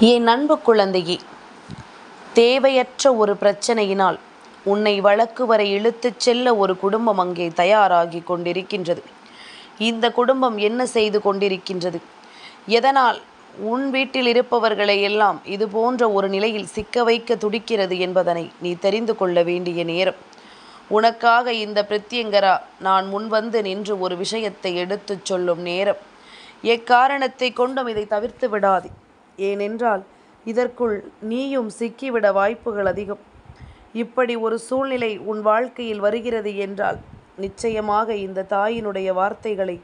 என் அன்பு குழந்தையே தேவையற்ற ஒரு பிரச்சனையினால் உன்னை வழக்கு வரை இழுத்துச் செல்ல ஒரு குடும்பம் அங்கே தயாராகி கொண்டிருக்கின்றது. இந்த குடும்பம் என்ன செய்து கொண்டிருக்கின்றது? எதனால் உன் வீட்டில் இருப்பவர்களை எல்லாம் இது போன்ற ஒரு நிலையில் சிக்க வைக்க துடிக்கிறது என்பதனை நீ தெரிந்து கொள்ள வேண்டிய நேரம். உனக்காக இந்த பிரத்யங்கரா நான் முன்வந்து நின்று ஒரு விஷயத்தை எடுத்துச் சொல்லும் நேரம். எக்காரணத்தை கொண்டும் இதை தவிர்த்து விடாதே. ஏனென்றால் இதற்குள் நீயும் சிக்கிவிட வாய்ப்புகள் அதிகம். இப்படி ஒரு சூழ்நிலை உன் வாழ்க்கையில் வருகிறது என்றால் நிச்சயமாக இந்த தாயினுடைய வார்த்தைகளை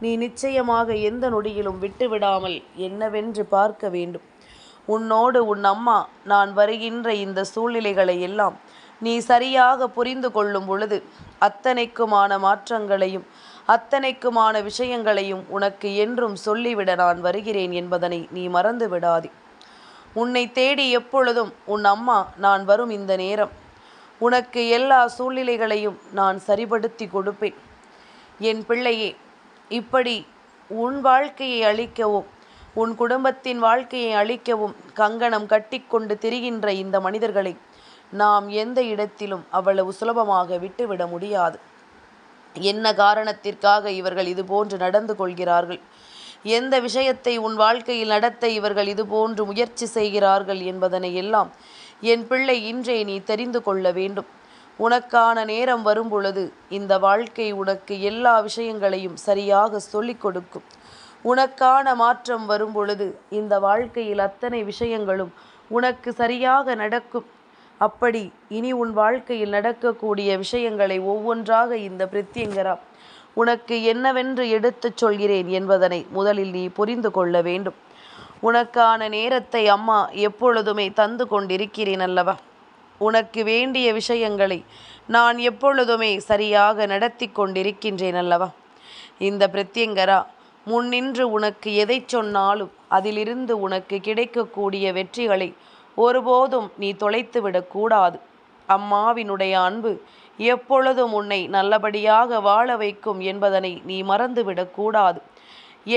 நீ நிச்சயமாக எந்த நொடியிலும் விட்டுவிடாமல் என்னவென்று பார்க்க வேண்டும். உன்னோடு உன் அம்மா நான் வருகின்ற இந்த சூழ்நிலைகளை எல்லாம் நீ சரியாக புரிந்து கொள்ளும் பொழுது அத்தனைக்குமான மாற்றங்களையும் அத்தனைக்குமான விஷயங்களையும் உனக்கு என்றும் சொல்லிவிட நான் வருகிறேன் என்பதனை நீ மறந்து விடாதே. உன்னை தேடி எப்பொழுதும் உன் அம்மா நான் வரும் இந்த நேரம். உனக்கு எல்லா சூழ்நிலைகளையும் நான் சரிபடுத்தி கொடுப்பேன். என் பிள்ளையே இப்படி உன் வாழ்க்கையை அழிக்கவும் உன் குடும்பத்தின் வாழ்க்கையை அழிக்கவும் கங்கணம் கட்டிக்கொண்டு திரிகின்ற இந்த மனிதர்களை நாம் எந்த இடத்திலும் அவ்வளவு சுலபமாக விட்டுவிட முடியாது. என்ன காரணத்திற்காக இவர்கள் இதுபோன்று நடந்து கொள்கிறார்கள்? எந்த விஷயத்தை உன் வாழ்க்கையில் நடத்த இவர்கள் இதுபோன்று முயற்சி செய்கிறார்கள் என்பதனை எல்லாம் என் பிள்ளை இன்றே நீ தெரிந்து கொள்ள வேண்டும். உனக்கான நேரம் வரும் பொழுது இந்த வாழ்க்கை உனக்கு எல்லா விஷயங்களையும் சரியாக சொல்லிக் கொடுக்கும். உனக்கான மாற்றம் வரும் பொழுது இந்த வாழ்க்கையில் அத்தனை விஷயங்களும் உனக்கு சரியாக நடக்கும். அப்படி இனி உன் வாழ்க்கையில் நடக்கக்கூடிய விஷயங்களை ஒவ்வொன்றாக இந்த பிரித்தியங்கரா உனக்கு என்னவென்று எடுத்துச் சொல்கிறேன் என்பதனை முதலில் நீ புரிந்து கொள்ள வேண்டும். உனக்கான நேரத்தை அம்மா எப்பொழுதுமே தந்து கொண்டிருக்கிறேன் அல்லவா? உனக்கு வேண்டிய விஷயங்களை நான் எப்பொழுதுமே சரியாக நடத்தி கொண்டிருக்கின்றேன் அல்லவா? இந்த பிரத்யங்கரா முன்னின்று உனக்கு எதை சொன்னாலும் அதிலிருந்து உனக்கு கிடைக்கக்கூடிய வெற்றிகளை ஒருபோதும் நீ தொலைத்து விடக்கூடாது. அம்மாவினுடைய அன்பு எப்பொழுதும் உன்னை நல்லபடியாக வாழ வைக்கும் என்பதனை நீ மறந்துவிடக்கூடாது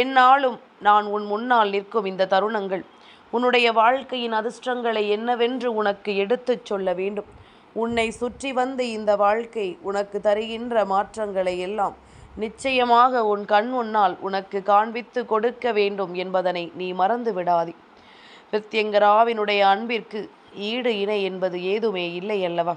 என்னாலும் நான் உன் முன்னால் நிற்கும் இந்த தருணங்கள் உன்னுடைய வாழ்க்கையின் அதிர்ஷ்டங்களை என்னவென்று உனக்கு எடுத்துச் சொல்ல வேண்டும். உன்னை சுற்றி வந்து இந்த வாழ்க்கை உனக்கு தருகின்ற மாற்றங்களை எல்லாம் நிச்சயமாக உன் கண் முன்னால் உனக்கு காண்பித்து கொடுக்க வேண்டும் என்பதனை நீ மறந்து விடாதே. பிரத்யங்கராவினுடைய அன்பிற்கு ஈடு இணை என்பது ஏதுமே இல்லை அல்லவா?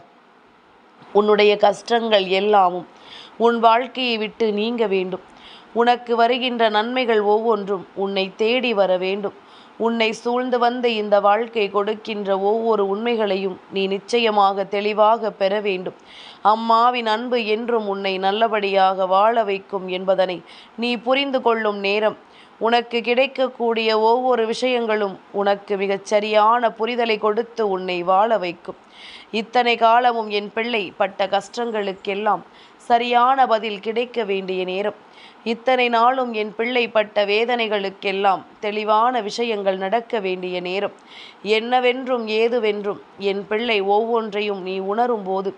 உன்னுடைய கஷ்டங்கள் எல்லாமும் உன் வாழ்க்கையை விட்டு நீங்க வேண்டும். உனக்கு வருகின்ற நன்மைகள் ஒவ்வொன்றும் உன்னை தேடி வர வேண்டும். உன்னை சூழ்ந்து வந்த இந்த வாழ்க்கை கொடுக்கின்ற ஒவ்வொரு உண்மைகளையும் நீ நிச்சயமாக தெளிவாக பெற வேண்டும். அம்மாவின் அன்பு என்றும் உன்னை நல்லபடியாக வாழ வைக்கும் என்பதனை நீ புரிந்து கொள்ளும் நேரம் உனக்கு கிடைக்கக்கூடிய ஒவ்வொரு விஷயங்களும் உனக்கு மிகச் சரியான புரிதலை கொடுத்து உன்னை வாழ வைக்கும். இத்தனை காலமும் என் பிள்ளை பட்ட கஷ்டங்களுக்கெல்லாம் சரியான பதில் கிடைக்க வேண்டிய நேரம். இத்தனை நாளும் என் பிள்ளை பட்ட வேதனைகளுக்கெல்லாம் தெளிவான விஷயங்கள் நடக்க வேண்டிய நேரம். என்னவென்றும் ஏதுவென்றும் என் பிள்ளை ஒவ்வொன்றையும் நீ உணரும் போது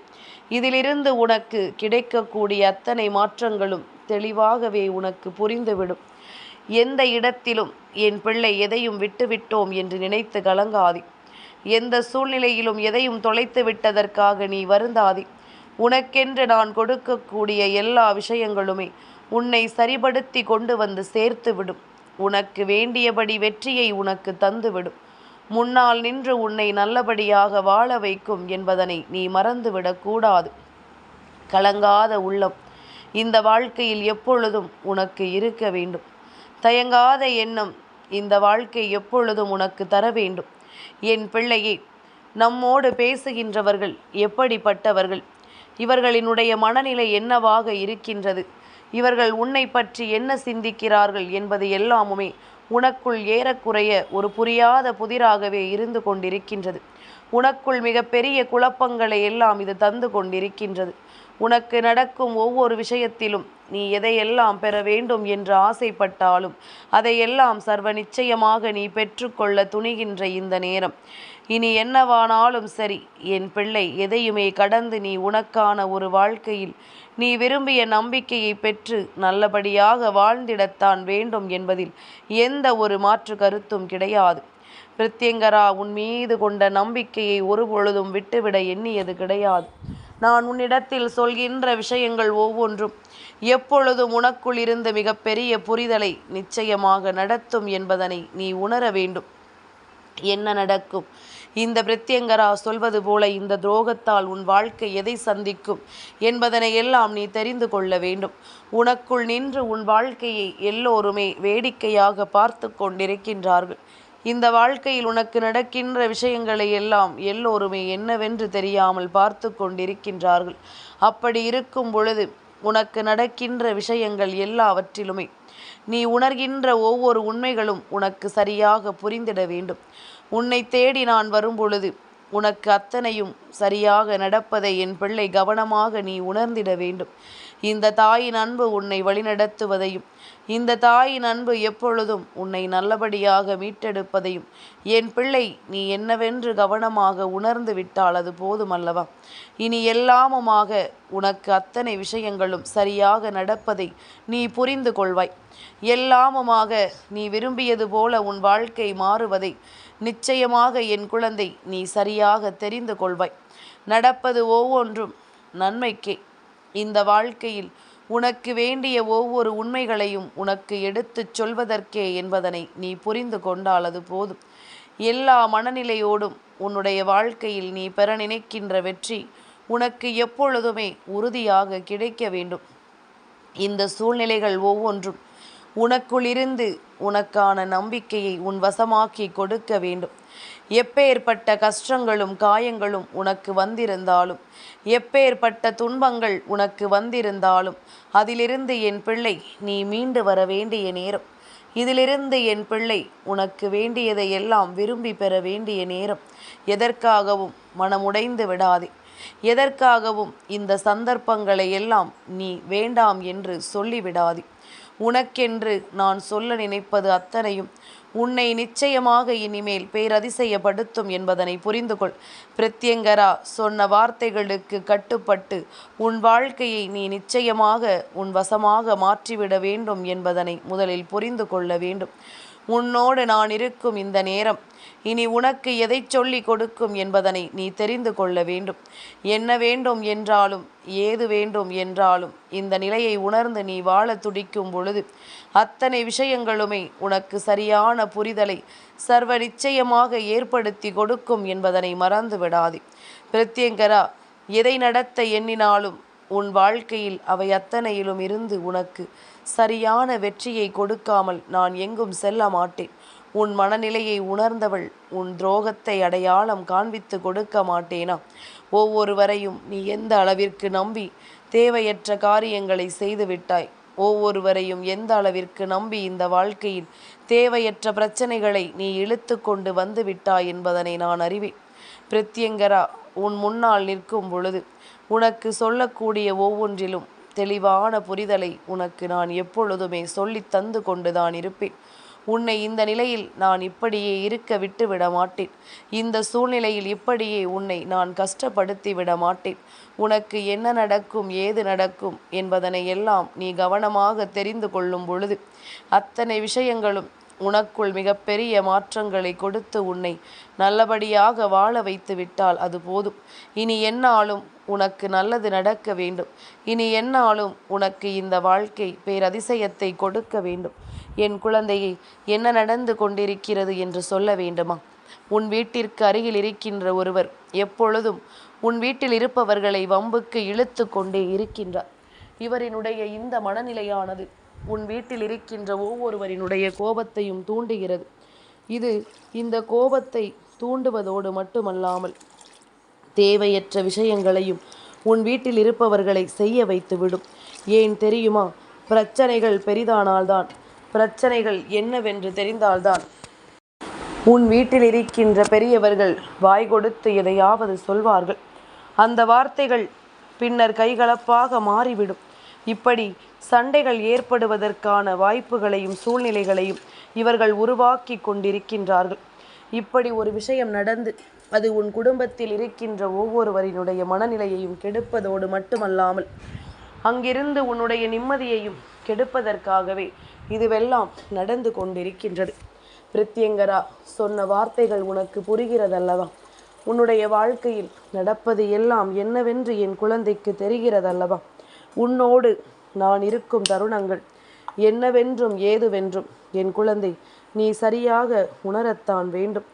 இதிலிருந்து உனக்கு கிடைக்கக்கூடிய அத்தனை மாற்றங்களும் தெளிவாகவே உனக்கு புரிந்துவிடும். எந்த இடத்திலும் என் பிள்ளை எதையும் விட்டுவிட்டோம் என்று நினைத்து கலங்காதே. எந்த சூழ்நிலையிலும் எதையும் தொலைத்து விட்டதற்காக நீ வருந்தாதே. உனக்கென்று நான் கொடுக்கக்கூடிய எல்லா விஷயங்களுமே உன்னை சரிபடுத்தி கொண்டு வந்து சேர்த்துவிடும் உனக்கு வேண்டியபடி வெற்றியை உனக்கு தந்துவிடும். முன்னால் நின்று உன்னை நல்லபடியாக வாழ வைக்கும் என்பதனை நீ மறந்துவிடக்கூடாது கலங்காத உள்ளம் இந்த வாழ்க்கையில் எப்பொழுதும் உனக்கு இருக்க வேண்டும். தயங்காத எண்ணம் இந்த வாழ்க்கை எப்பொழுதும் உனக்கு தர வேண்டும். என் பிள்ளையே நம்மோடு பேசுகின்றவர்கள் எப்படிப்பட்டவர்கள்? இவர்களினுடைய மனநிலை என்னவாக இருக்கின்றது? இவர்கள் உன்னை பற்றி என்ன சிந்திக்கிறார்கள் என்பது எல்லாமுமே உனக்குள் ஏறக்குறைய ஒரு புரியாத புதிராகவே இருந்து கொண்டிருக்கின்றது. உனக்குள் மிகப்பெரிய குழப்பங்களை எல்லாம் இது தந்து கொண்டிருக்கின்றது. உனக்கு நடக்கும் ஒவ்வொரு விஷயத்திலும் நீ எதையெல்லாம் பெற வேண்டும் என்று ஆசைப்பட்டாலும் அதையெல்லாம் சர்வ நிச்சயமாக நீ பெற்றுக்கொள்ள துணிகின்ற இந்த நேரம். இனி என்னவானாலும் சரி என் பிள்ளை எதையுமே கடந்து நீ உனக்கான ஒரு வாழ்க்கையில் நீ விரும்பிய நம்பிக்கையை பெற்று நல்லபடியாக வாழ்ந்திடத்தான் வேண்டும் என்பதில் எந்த ஒரு மாற்று கருத்தும் கிடையாது. பிரத்யங்கரா உன் மீது கொண்ட நம்பிக்கையை ஒருபொழுதும் விட்டுவிட எண்ணியது கிடையாது. நான் உன்னிடத்தில் சொல்கின்ற விஷயங்கள் ஒவ்வொன்றும் எப்பொழுதும் உனக்குள் இருந்து மிகப்பெரிய புரிதலை நிச்சயமாக நடத்தும் என்பதனை நீ உணர வேண்டும். என்ன நடக்கும்? இந்த பிரத்யங்கரா சொல்வது போல இந்த துரோகத்தால் உன் வாழ்க்கை எதை சந்திக்கும் என்பதனை எல்லாம் நீ தெரிந்து கொள்ள வேண்டும். உனக்குள் நின்று உன் வாழ்க்கையை எல்லோருமே வேடிக்கையாக பார்த்து கொண்டிருக்கின்றார்கள். இந்த வாழ்க்கையில் உனக்கு நடக்கின்ற விஷயங்களை எல்லாம் எல்லோருமே என்னவென்று தெரியாமல் பார்த்து கொண்டிருக்கின்றார்கள். அப்படி இருக்கும் பொழுது உனக்கு நடக்கின்ற விஷயங்கள் எல்லாவற்றிலுமே நீ உணர்கின்ற ஒவ்வொரு உண்மைகளும் உனக்கு சரியாக புரிந்திட வேண்டும். உன்னை தேடி நான் வரும்பொழுது உனக்கு அத்தனையும் சரியாக நடப்பதை என் பிள்ளை கவனமாக நீ உணர்ந்திட வேண்டும். இந்த தாயின் அன்பு உன்னை வழிநடத்துவதையும் இந்த தாயின் அன்பு எப்பொழுதும் உன்னை நல்லபடியாக மீட்டெடுப்பதையும் என் பிள்ளை நீ என்னவென்று கவனமாக உணர்ந்து விட்டால் அது போதுமல்லவா? இனி எல்லாமுமாக உனக்கு அத்தனை விஷயங்களும் சரியாக நடப்பதை நீ புரிந்து கொள்வாய். எல்லாமுமாக நீ விரும்பியது போல உன் வாழ்க்கை மாறுவதை நிச்சயமாக என் குழந்தை நீ சரியாக தெரிந்து கொள்வாய். நடப்பது ஒவ்வொன்றும் நன்மைக்கே. இந்த வாழ்க்கையில் உனக்கு வேண்டிய ஒவ்வொரு உண்மைகளையும் உனக்கு எடுத்துச் சொல்வதற்கே என்பதனை நீ புரிந்து கொண்டால் அது போதும். எல்லா மனநிலையோடும் உன்னுடைய வாழ்க்கையில் நீ பெற நினைக்கின்ற வெற்றி உனக்கு எப்பொழுதுமே உறுதியாக கிடைக்க வேண்டும். இந்த சூழ்நிலைகள் ஒவ்வொன்றும் உனக்குள்ளிருந்து உனக்கான நம்பிக்கையை உன் வசமாக்கி கொடுக்க வேண்டும். எப்பேற்பட்ட கஷ்டங்களும் காயங்களும் உனக்கு வந்திருந்தாலும் எப்பேற்பட்ட துன்பங்கள் உனக்கு வந்திருந்தாலும் அதிலிருந்து என் பிள்ளை நீ மீண்டு வர வேண்டிய நேரம். இதிலிருந்து என் பிள்ளை உனக்கு வேண்டியதை எல்லாம் விரும்பி பெற வேண்டிய நேரம். எதற்காகவும் மனமுடைந்து விடாதே. எதற்காகவும் இந்த சந்தர்ப்பங்களை எல்லாம் நீ வேண்டாம் என்று சொல்லிவிடாதே. உனக்கென்று நான் சொல்ல நினைப்பது அத்தனையும் உன்னை நிச்சயமாக இனிமேல் பேரதிசயப்படுத்தும் என்பதனை புரிந்து கொள் பிரத்யங்கரா சொன்ன வார்த்தைகளுக்கு கட்டுப்பட்டு உன் வாழ்க்கையை நீ நிச்சயமாக உன் வசமாக மாற்றிவிட வேண்டும் என்பதனை முதலில் புரிந்து கொள்ள வேண்டும். உன்னோடு நான் இருக்கும் இந்த நேரம். இனி உனக்கு எதை சொல்லிக் கொடுக்கும் என்பதனை நீ தெரிந்து கொள்ள வேண்டும். என்ன வேண்டும் என்றாலும் ஏது வேண்டும் என்றாலும் இந்த நிலையை உணர்ந்து நீ வாழ துடிக்கும் பொழுது அத்தனை விஷயங்களுமே உனக்கு சரியான புரிதலை சர்வ நிச்சயமாக ஏற்படுத்தி கொடுக்கும் என்பதனை மறந்து விடாதே. பிரத்யங்கரா எதை நடத்த எண்ணினாலும் உன் வாழ்க்கையில் அவை அத்தனையிலும் இருந்து உனக்கு சரியான வெற்றியை கொடுக்காமல் நான் எங்கும் செல்ல மாட்டேன். உன் மனநிலையை உணர்ந்தவள் உன் துரோகத்தை அடையாளம் காண்பித்து கொடுக்க மாட்டேனா? ஒவ்வொருவரையும் நீ எந்த அளவிற்கு நம்பி தேவையற்ற காரியங்களை செய்து விட்டாய்? ஒவ்வொருவரையும் எந்த அளவிற்கு நம்பி இந்த வாழ்க்கையில் தேவையற்ற பிரச்சனைகளை நீ இழுத்து கொண்டு வந்து விட்டாய் என்பதனை நான் அறிவேன். பிரத்யங்கரா உன் முன்னால் நிற்கும் பொழுது உனக்கு சொல்லக்கூடிய ஒவ்வொன்றிலும் தெளிவான புரிதலை உனக்கு நான் எப்பொழுதுமே சொல்லித் தந்து கொண்டுதான் இருப்பேன். உன்னை இந்த நிலையில் நான் இப்படியே இருக்க விட்டு விட மாட்டேன். இந்த சூழ்நிலையில் இப்படியே உன்னை நான் கஷ்டப்படுத்தி விட மாட்டேன். உனக்கு என்ன நடக்கும் ஏது நடக்கும் என்பதனை எல்லாம் நீ கவனமாக தெரிந்து கொள்ளும் பொழுது அத்தனை விஷயங்களும் உனக்குள் மிகப்பெரிய மாற்றங்களை கொடுத்து உன்னை நல்லபடியாக வாழ வைத்து விட்டால் அது போதும். இனி என்னாலும் உனக்கு நல்லது நடக்க வேண்டும். இனி என்னாலும் உனக்கு இந்த வாழ்க்கை பேரதிசயத்தை கொடுக்க வேண்டும். என் குழந்தையை என்ன நடந்து கொண்டிருக்கிறது என்று சொல்ல வேண்டுமா? உன் வீட்டிற்கு அருகில் இருக்கின்ற ஒருவர் எப்பொழுதும் உன் வீட்டில் இருப்பவர்களை வம்புக்கு இழுத்து கொண்டே இருக்கின்றார். இவரினுடைய இந்த மனநிலையானது உன் வீட்டில் இருக்கின்ற ஒவ்வொருவரினுடைய கோபத்தையும் தூண்டுகிறது. இது இந்த கோபத்தை தூண்டுவதோடு மட்டுமல்லாமல் தேவையற்ற விஷயங்களையும் உன் வீட்டில் இருப்பவர்களை செய்ய வைத்துவிடும். ஏன் தெரியுமா? பிரச்சனைகள் பெரிதானால்தான். பிரச்சனைகள் என்னவென்று தெரிந்தால்தான். உன் வீட்டில் இருக்கின்ற பெரியவர்கள் வாய் கொடுத்து எதையாவது சொல்வார்கள். அந்த வார்த்தைகள் பின்னர் கைகலப்பாக மாறிவிடும். இப்படி சண்டைகள் ஏற்படுவதற்கான வாய்ப்புகளையும் சூழ்நிலைகளையும் இவர்கள் உருவாக்கி கொண்டிருக்கின்றார்கள். இப்படி ஒரு விஷயம் நடந்து அது உன் குடும்பத்தில் இருக்கின்ற ஒவ்வொருவரினுடைய மனநிலையையும் கெடுப்பதோடு மட்டுமல்லாமல் அங்கிருந்து உன்னுடைய நிம்மதியையும் கெடுப்பதற்காகவே இதுவெல்லாம் நடந்து கொண்டிருக்கின்றது. பிரித்யங்கரா சொன்ன வார்த்தைகள் உனக்கு புரிகிறதல்லவா? உன்னுடைய வாழ்க்கையில் நடப்பது எல்லாம் என்னவென்று என் குழந்தைக்கு தெரிகிறதல்லவா? உன்னோடு நான் இருக்கும் தருணங்கள் என்னவென்றும் ஏதுவென்றும். என் குழந்தை நீ சரியாக உணரத்தான் வேண்டும்.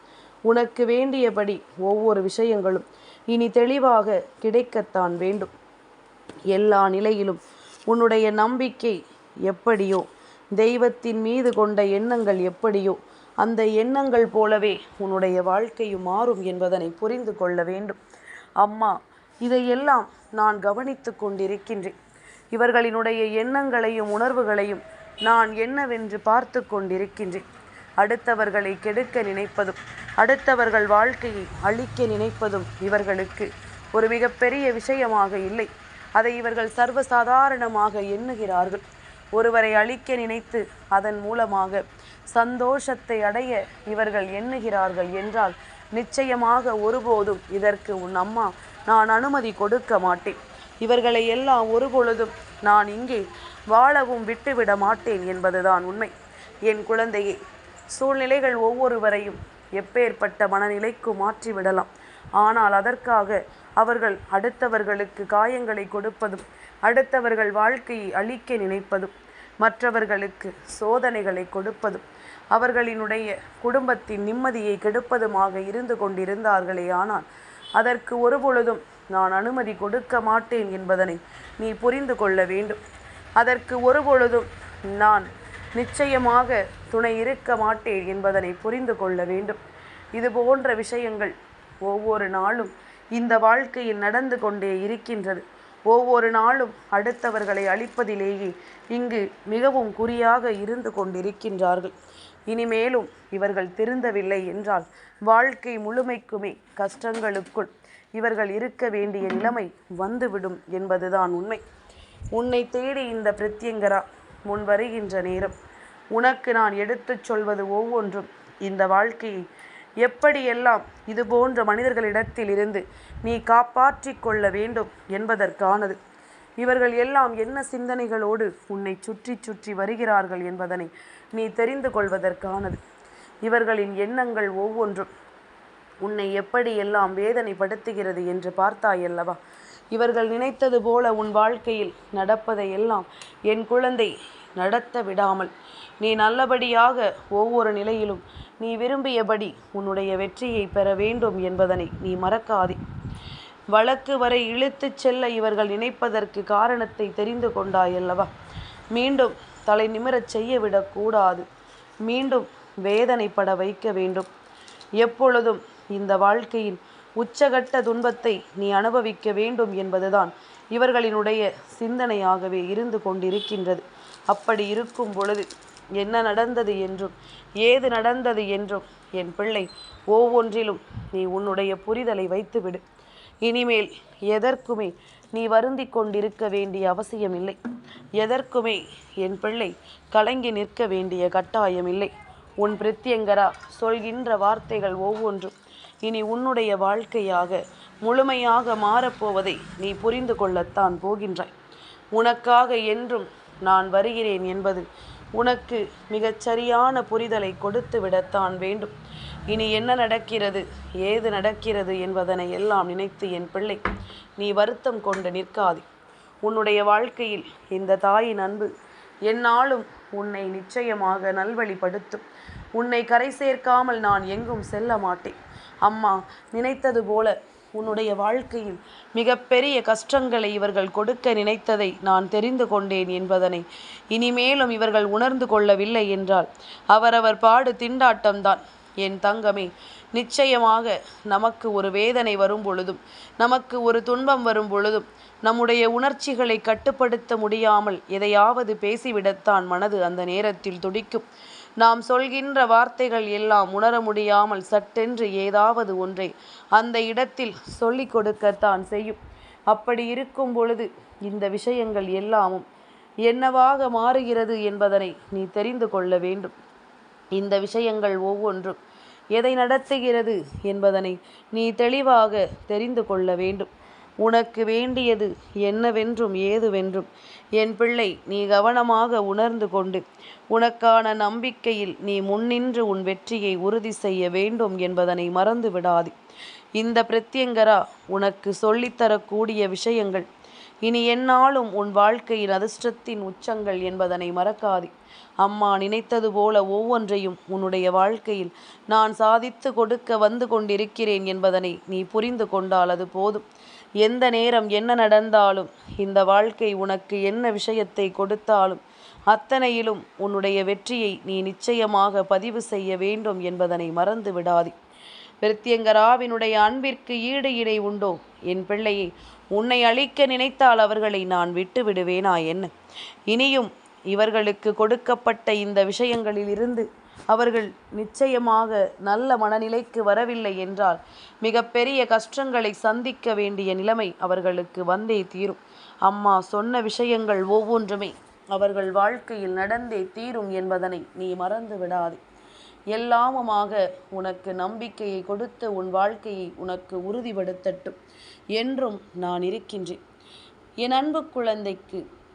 உனக்கு வேண்டியபடி ஒவ்வொரு விஷயங்களும் இனி தெளிவாக கிடைக்கத்தான் வேண்டும். எல்லா நிலையிலும் உன்னுடைய நம்பிக்கை எப்படியோ தெய்வத்தின் மீது கொண்ட எண்ணங்கள் எப்படியோ அந்த எண்ணங்கள் போலவே உன்னுடைய வாழ்க்கையும் மாறும் என்பதனை புரிந்து கொள்ள வேண்டும். அம்மா இதையெல்லாம் நான் கவனித்து கொண்டிருக்கின்றேன். இவர்களினுடைய எண்ணங்களையும் உணர்வுகளையும் நான் என்னவென்று பார்த்து கொண்டிருக்கின்றேன். அடுத்தவர்களை கெடுக்க நினைப்பதும் அடுத்தவர்கள் வாழ்க்கையை அழிக்க நினைப்பதும் இவர்களுக்கு ஒரு மிகப்பெரிய விஷயமாக இல்லை. அதை இவர்கள் சர்வசாதாரணமாக எண்ணுகிறார்கள். ஒருவரை அழிக்க நினைத்து அதன் மூலமாக சந்தோஷத்தை அடைய இவர்கள் எண்ணுகிறார்கள் என்றால் நிச்சயமாக ஒருபோதும் இதற்கு உன் அம்மா நான் அனுமதி கொடுக்க மாட்டேன். இவர்களை எல்லாம் ஒரு பொழுதும் நான் இங்கே வாழவும் விட்டுவிட மாட்டேன் என்பதுதான் உண்மை. என் குழந்தையே சூழ்நிலைகள் ஒவ்வொருவரையும் எப்பேற்பட்ட மனநிலைக்கு மாற்றிவிடலாம். ஆனால் அதற்காக அவர்கள் அடுத்தவர்களுக்கு காயங்களை கொடுப்பதும் அடுத்தவர்கள் வாழ்க்கையை அழிக்க நினைப்பதும் மற்றவர்களுக்கு சோதனைகளை கொடுப்பதும் அவர்களினுடைய குடும்பத்தின் நிம்மதியை கெடுப்பதுமாக இருந்து கொண்டிருந்தார்களே ஆனால் அதற்கு ஒருபொழுதும் நான் அனுமதி கொடுக்க மாட்டேன் என்பதனை நீ புரிந்து கொள்ள வேண்டும். அதற்கு ஒருபொழுதும் நான் நிச்சயமாக துணை இருக்க மாட்டேன் என்பதனை புரிந்து கொள்ள வேண்டும். இது போன்ற விஷயங்கள் ஒவ்வொரு நாளும் இந்த வாழ்க்கையில் நடந்து கொண்டே இருக்கின்றது. ஒவ்வொரு நாளும் அடுத்தவர்களை அழிப்பதிலேயே இங்கு மிகவும் குறியாக இருந்து கொண்டிருக்கின்றார்கள். இனிமேலும் இவர்கள் திருந்தவில்லை என்றால் வாழ்க்கை முழுமைக்குமே கஷ்டங்களுக்குள் இவர்கள் இருக்க வேண்டிய நிலைமை வந்துவிடும் என்பதுதான் உண்மை. உன்னை தேடி இந்த பிரத்யங்கரா முன் வருகின்ற நேரம். உனக்கு நான் எடுத்துச் சொல்வது ஒவ்வொன்றும். இந்த வாழ்க்கையை எப்படியெல்லாம் இது போன்ற மனிதர்களிடத்தில் இருந்து நீ காப்பாற்றி கொள்ள வேண்டும் என்பதற்கானது. இவர்கள் எல்லாம் என்ன சிந்தனைகளோடு உன்னை சுற்றி சுற்றி வருகிறார்கள் என்பதனை நீ தெரிந்து கொள்வதற்கானது. இவர்களின் எண்ணங்கள் ஒவ்வொன்றும். உன்னை எப்படியெல்லாம் வேதனைப்படுத்துகிறது என்று பார்த்தாயல்லவா இவர்கள் நினைத்தது போல உன் வாழ்க்கையில் நடப்பதையெல்லாம் என் குழந்தை நடத்த விடாமல் நீ நல்லபடியாக ஒவ்வொரு நிலையிலும் நீ விரும்பியபடி உன்னுடைய வெற்றியை பெற வேண்டும் என்பதனை நீ மறக்காதே. வழக்கு வரை இழுத்துச் செல்ல இவர்கள் நினைப்பதற்கு காரணத்தை தெரிந்து கொண்டாயல்லவா மீண்டும் தலை நிமிரச் செய்ய விடக்கூடாது. மீண்டும் வேதனைப்பட வைக்க வேண்டும். எப்பொழுதும் இந்த வாழ்க்கையின் உச்சகட்ட துன்பத்தை நீ அனுபவிக்க வேண்டும் என்பதுதான் இவர்களினுடைய சிந்தனையாகவே இருந்து கொண்டிருக்கின்றது. அப்படி இருக்கும் பொழுது என்ன நடந்தது என்றும் ஏது நடந்தது என்றும் என் பிள்ளை ஒவ்வொன்றிலும் நீ உன்னுடைய புரிதலை வைத்துவிடு. இனிமேல் எதற்குமே நீ வருந்தி கொண்டிருக்க வேண்டிய அவசியம் இல்லை எதற்குமே என் பிள்ளை கலங்கி நிற்க வேண்டிய கட்டாயம் இல்லை உன் பிரித்தியங்கரா சொல்கின்ற வார்த்தைகள் ஒவ்வொன்றும் இனி உன்னுடைய வாழ்க்கையாக முழுமையாக மாறப்போவதை நீ புரிந்து கொள்ளத்தான் போகின்றாய். உனக்காக என்றும் நான் வருகிறேன் என்பது உனக்கு மிகச் சரியான புரிதலை கொடுத்து விடத்தான் வேண்டும். இனி என்ன நடக்கிறது ஏது நடக்கிறது என்பதனை எல்லாம் நினைத்து என் பிள்ளை நீ வருத்தம் கொண்டு நிற்காதே. உன்னுடைய வாழ்க்கையில் இந்த தாயின் அன்பு என்னாலும் உன்னை நிச்சயமாக நல்வழிப்படுத்தும். உன்னை கரை சேர்க்காமல் நான் எங்கும் செல்ல மாட்டேன். அம்மா நினைத்தது போல உன்னுடைய வாழ்க்கையில் மிகப்பெரிய கஷ்டங்களை இவர்கள் கொடுக்க நினைத்ததை நான் தெரிந்து கொண்டேன் என்பதனை. இனிமேலும் இவர்கள் உணர்ந்து கொள்ளவில்லை என்றால் அவரவர் பாடு திண்டாட்டம்தான். என் தங்கமே நிச்சயமாக நமக்கு ஒரு வேதனை வரும் பொழுதும் நமக்கு ஒரு துன்பம் வரும் பொழுதும் நம்முடைய உணர்ச்சிகளை கட்டுப்படுத்த முடியாமல் எதையாவது பேசிவிடத்தான் மனது அந்த நேரத்தில் துடிக்கும். நாம் சொல்கின்ற வார்த்தைகள் எல்லாம் உணர முடியாமல் சட்டென்று ஏதாவது ஒன்றை அந்த இடத்தில் சொல்லிக் கொடுக்கத்தான் செய்யும். அப்படி இருக்கும் பொழுது இந்த விஷயங்கள் எல்லாமும் என்னவாக மாறுகிறது என்பதனை நீ தெரிந்து கொள்ள வேண்டும். இந்த விஷயங்கள் ஒவ்வொன்றும் எதை நடத்துகிறது என்பதனை நீ தெளிவாக தெரிந்து கொள்ள வேண்டும். உனக்கு வேண்டியது என்னவென்றும் ஏதுவென்றும். என் பிள்ளை நீ கவனமாக உணர்ந்து கொண்டு உனக்கான நம்பிக்கையில் நீ முன்னின்று உன் வெற்றியை உறுதி செய்ய வேண்டும் என்பதனை மறந்து விடாது. இந்த பிரத்யங்கரா உனக்கு சொல்லித்தரக்கூடிய விஷயங்கள். இனி என்னாலும் உன் வாழ்க்கையின் அதிர்ஷ்டத்தின் உச்சங்கள் என்பதனை மறக்காது. அம்மா நினைத்தது போல ஒவ்வொன்றையும் உன்னுடைய வாழ்க்கையில் நான் சாதித்து கொடுக்க வந்து கொண்டிருக்கிறேன் என்பதனை நீ புரிந்து கொண்டால் அது போதும். எந்த நேரம் என்ன நடந்தாலும் இந்த வாழ்க்கை உனக்கு என்ன விஷயத்தை கொடுத்தாலும் அத்தனையிலும் உன்னுடைய வெற்றியை நீ நிச்சயமாக பதிவு செய்ய வேண்டும் என்பதனை மறந்து விடாதே. பிரத்யங்கராவினுடைய அன்பிற்கு ஈடு இணை உண்டோ? என் பிள்ளையை உன்னை அழிக்க நினைத்தால் அவர்களை நான் விட்டு விடுவேனா என்ன? இனியும் இவர்களுக்கு கொடுக்கப்பட்ட இந்த விஷயங்களில் இருந்து அவர்கள் நிச்சயமாக நல்ல மனநிலைக்கு வரவில்லை என்றால் மிகப்பெரிய கஷ்டங்களை சந்திக்க வேண்டிய நிலைமை அவர்களுக்கு வந்தே தீரும். அம்மா சொன்ன விஷயங்கள் ஒவ்வொன்றுமே அவர்கள் வாழ்க்கையில் நடந்தே தீரும் என்பதனை நீ மறந்து விடாதே. எல்லாமுமாக உனக்கு நம்பிக்கையை கொடுத்து உன் வாழ்க்கையை உனக்கு உறுதிப்படுத்தட்டும் என்றும் நான் இருக்கின்றேன். என் அன்பு குழந்தைக்கு